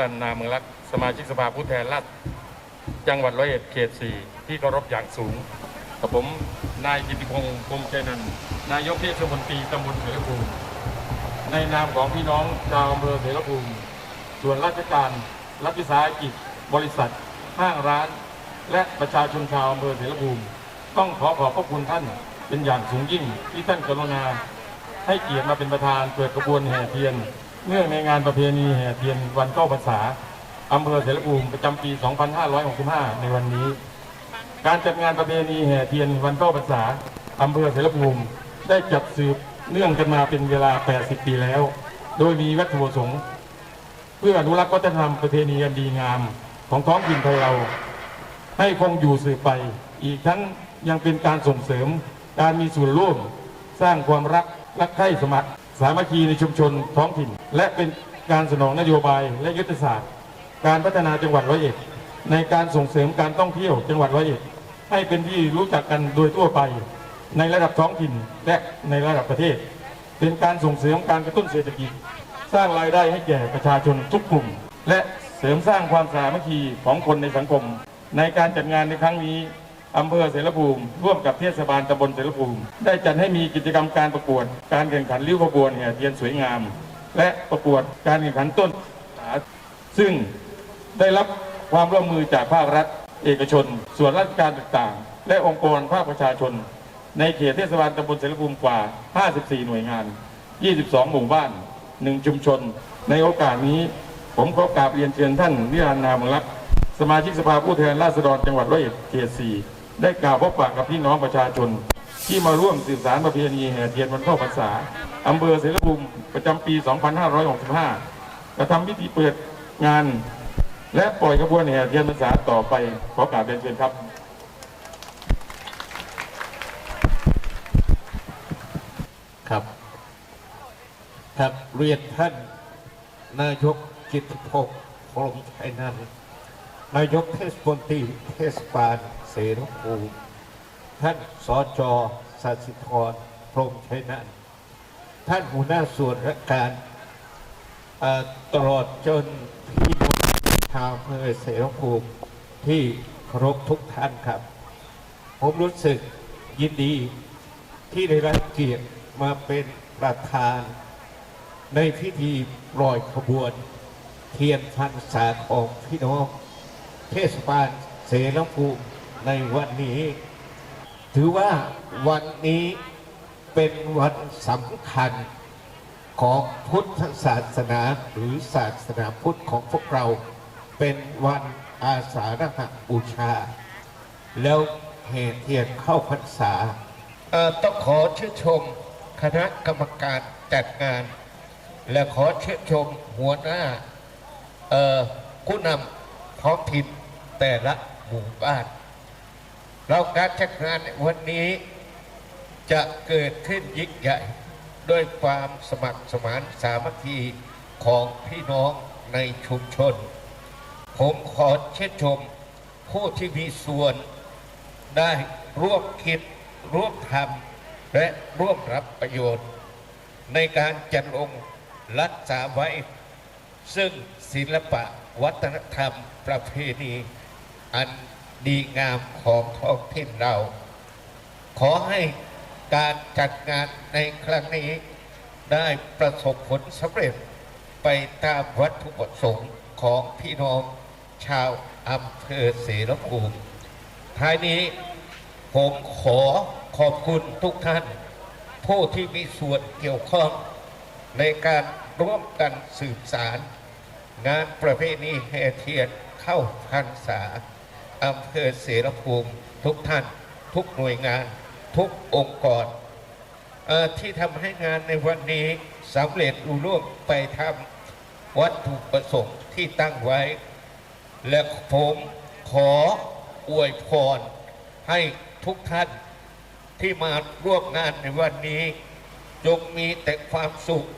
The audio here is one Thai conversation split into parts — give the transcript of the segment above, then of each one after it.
รันนาเมืองรักสมาชิกสภาผู้แทนราษฎรจังหวัดร้อยเอ็ดเขตสี่ที่เคารพอย่างสูงกับผมนายกิติพงศ์พงษ์ใจนันนายกเทศมนตรีตำบลเสรภูมิในนามของพี่น้องชาวอำเภอเสรภูมิส่วนราชการรัฐวิสาหกิจ บริษัทห้างร้าน และประชาชนชาวอำเภอเสรภูมิ ต้องขอขอบพระคุณท่านเป็นอย่างสูงยิ่งที่ท่านกรุณาให้เกียรติมาเป็นประธานเปิดกระบวนแห่เทียน เนื่องในงานประเพณีแห่เทียนวันเข้าพรรษาอำเภอเสรภูมิประจำปี 2565 ในวันนี้ การจัดงานประเพณีแห่เทียนวันเข้าพรรษาอำเภอเสรภูมิได้จัดสืบเนื่องกันมาเป็นเวลา 80 ปีแล้ว โดยมีวัตถุประสงค์ เพื่ออนุรักษ์วัฒนธรรมประเพณีอันดีงามของท้องถิ่นไทยเรา ให้คงอยู่สืบไป อีกทั้งยังเป็นการส่งเสริมการมีส่วนร่วม สร้างความรักรักใคร่สมัคร สามัคคีในชุมชนท้องถิ่น และเป็นการสนองนโยบายและยุทธศาสตร์ การพัฒนาจังหวัดร้อยเอ็ดในการส่งเสริมการท่องเที่ยวจังหวัดร้อยเอ็ดให้เป็นที่รู้จักกันโดยทั่วไป ในระดับท้องถิ่นและในระดับประเทศ เป็นการส่งเสริมการกระตุ้นเศรษฐกิจ สร้างรายได้ให้แก่ประชาชนทุกกลุ่ม และเสริมสร้างความสามัคคีของคนในสังคม ในการจัดงานในครั้งนี้ อำเภอเสรภูมิ ร่วมกับเทศบาลตำบลเสรภูมิ ได้จัดให้มีกิจกรรมการประกวด การแข่งขันริ้วขบวนแห่เทียนสวยงาม และประกวดการแข่งขันต้นขาซึ่งได้รับความร่วมมือจากภาครัฐ เอกชน ส่วนราชการต่างๆ และองค์กรภาคประชาชน ในเขตเทศบาลตำบลเสรภูมิกว่า 54 หน่วยงาน 22 หมู่บ้าน 1 ชุมชน ในโอกาสนี้ผมขอกราบเรียนเชิญท่านนิรันดร์นามรักษ์สมาชิกสภาผู้แทนราษฎรจังหวัดร้อยเอ็ดเขตสี่ ได้กล่าวพบปะกับพี่น้องประชาชน ที่มาร่วมสืบสารประเพณีแห่เทียนวันเข้าพรรษาอำเภอเสรภูมิประจำปี 2565 กระทำพิธีเปิดงาน และปล่อยขบวนแห่เทียนพรรษาต่อไป ขอกราบเรียนเชิญครับ ครับ ครับเรียนท่านนายกกิตติพงศ์พรมชัยนันท์ นายกเทศมนตรีเทศบาลเสรภูมิท่านสจสัสิธรพรมชัยนันท์ท่านหัวหน้าส่วนราชการตลอดจนพี่น้องชาวอำเภอเสรภูมิที่เคารพทุกท่านครับ ผมรู้สึกยินดีที่ได้รับเกียรติมาเป็นประธาน ในพิธีปล่อยขบวน เทียนพรรษาของพี่น้อง เทศบาลเสรภูมิในวันนี้ ถือว่าวันนี้เป็นวันสำคัญของพุทธศาสนาหรือศาสนาพุทธของพวกเราเป็นวันอาสาฬหบูชา แล้วเหตุเทียนเข้าพรรษาต้องขอชื่นชมคณะกรรมการจัดงาน และขอชื่นชมหัวหน้าผู้นำท้องถิ่น แต่ละหมู่บ้าน เราการจัดงานในวันนี้จะเกิดขึ้นยิ่งใหญ่ด้วยความสมัครสมานสามัคคีของพี่น้องในชุมชน ผมขอเชิญชมผู้ที่มีส่วนได้ร่วมคิดร่วมทำและร่วมรับประโยชน์ ในการจัดลงรักษาไว้ ซึ่งศิลปะวัฒนธรรมประเพณี อันดีงามของท้องถิ่นเรา ขอให้การจัดงานในครั้งนี้ ได้ประสบผลสำเร็จไปตามวัตถุประสงค์ของพี่น้องชาวอำเภอเสรภูมิท้ายนี้ผมขอขอบคุณทุกท่าน ผู้ที่มีส่วนเกี่ยวข้อง ในการร่วมกันสืบสารงานประเพณีแห่เทียนเข้าพรรษา อำเภอเสรภูมิทุกท่าน ทุกหน่วยงาน ทุกองค์กรที่ทำให้งานในวันนี้สำเร็จรุ่ร่วงไปทำวัตถุประสงค์ที่ตั้งไว้ และผมขออวยพรให้ทุกท่านที่มาร่วมงานในวันนี้จงมีแต่ความสุข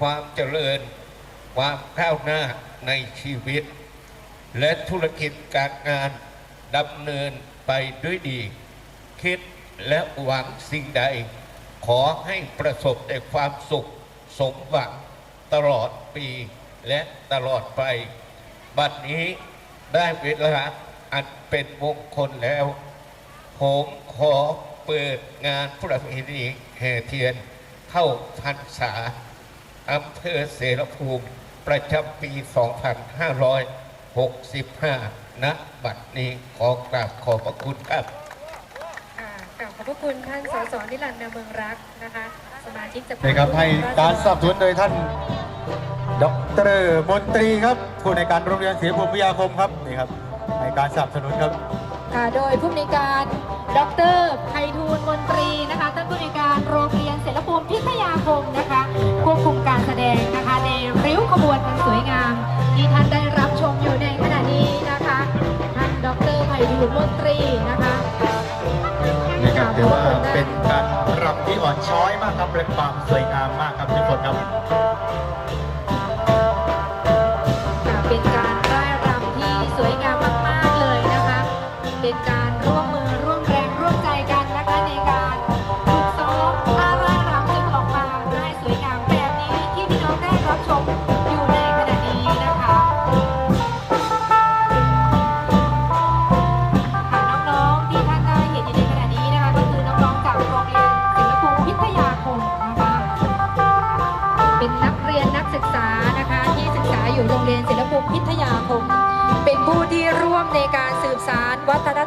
ความเจริญ ความก้าวหน้าในชีวิต และธุรกิจการงาน ดำเนินไปด้วยดี คิดและหวังสิ่งใด ขอให้ประสบแต่ความสุขสมหวังตลอดปีและตลอดไป บัดนี้ได้เวลาอันเป็นมงคลแล้ว ผมขอเปิดงานประเพณีแห่เทียนเข้าพรรษาอำเภอเสรภูมิประจำปี 2565 ณบัดนี้ขอกราบขอบพระคุณครับค่ะกราบขอบพระคุณท่านสสนิรันดร์เมืองรักนะคะสมาชิกสภานะครับให้การสนับสนุนโดยท่านดรมนตรีครับผู้ในวยการโรงเรียนศรีภูมิวิทยาคมครับนี่ครับให้การสนับสนุนครับค่ะโดยผู้อำนวยการดรไพฑูรย์มนตรีนะคะท่านผู้อำนวยการโรงเรียนเสรภูมิพิทยาคมนะคะควบคุมการแสดงนะคะในริ้วขบวนอันสวยงาม รไพฑูรย์มนตรีนะคะนี่ครับถือว่าเป็นการรำที่อ่อนช้อยมากครับและความสวยงามมากครับทุกคนครับค่ะเป็นการร่ายรำที่สวยงามมากๆเลยนะคะ เป็นการ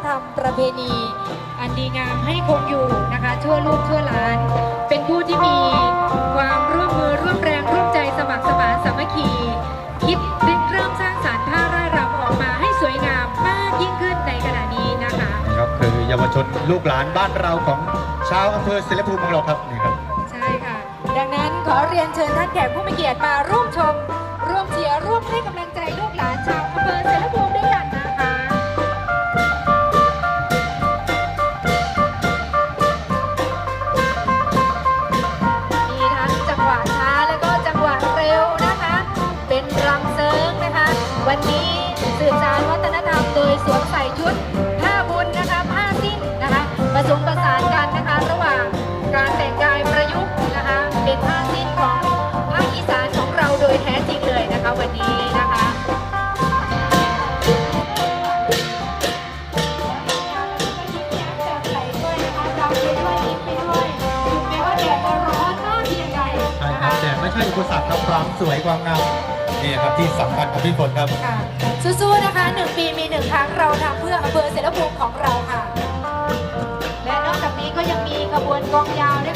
ธรรมประเพณี อันดีงามให้คงอยู่นะคะชั่วลูกชั่วหลาน เป็นผู้ที่มีความร่วมมือร่วมแรงร่วมใจสมัครสมานสามัคคี คิดริเริ่มสร้างสารรค์ท่าร่ายรำออกมาให้สวยงามมากยิ่งขึ้นในขณะนี้นะคะครับคือเยาวชนลูกหลานบ้านเราของชาวอำเภอศิลภูมิของเราครับนี่ครับใช่ค่ะ ดังนั้นขอเรียนเชิญท่านแขกผู้มีเกียรติมาร่วมชม ร่วมเชียร์ร่วมให้กำลัง การแต่งกายประยุกต์นะคะเป็นผ้าสิ้นของภาคอีสานของเราโดยแท้จริงเลยนะคะวันนี้นะคะใช่ครับแต่ไม่ใช่อุปสรรคครับความสวยความงามนี่ครับที่สำคัญของพี่ฝนครับ ค่ะสู้ๆนะคะหนึ่งปีมีหนึ่งครั้งเราทำเพื่ออำเภอเสรภูมิของเราค่ะ และนอกจากนี้ก็ยังมีขบวนกองยาวด้วยค่ะพี่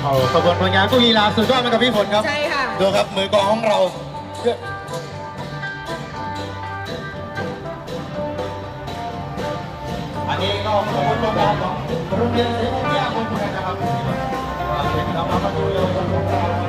เท่เอาขบวนพงยางก็มีลาสุดยอดไหมครับพี่ฝนครับ ใช่ค่ะ ดูครับมือกลองของเรา อันนี้ก็ขบวนพงยางของโรงเรียนเสรีวิทยาคมนะครับว่าเป็นธรรมะประตูเยาวชนของเรา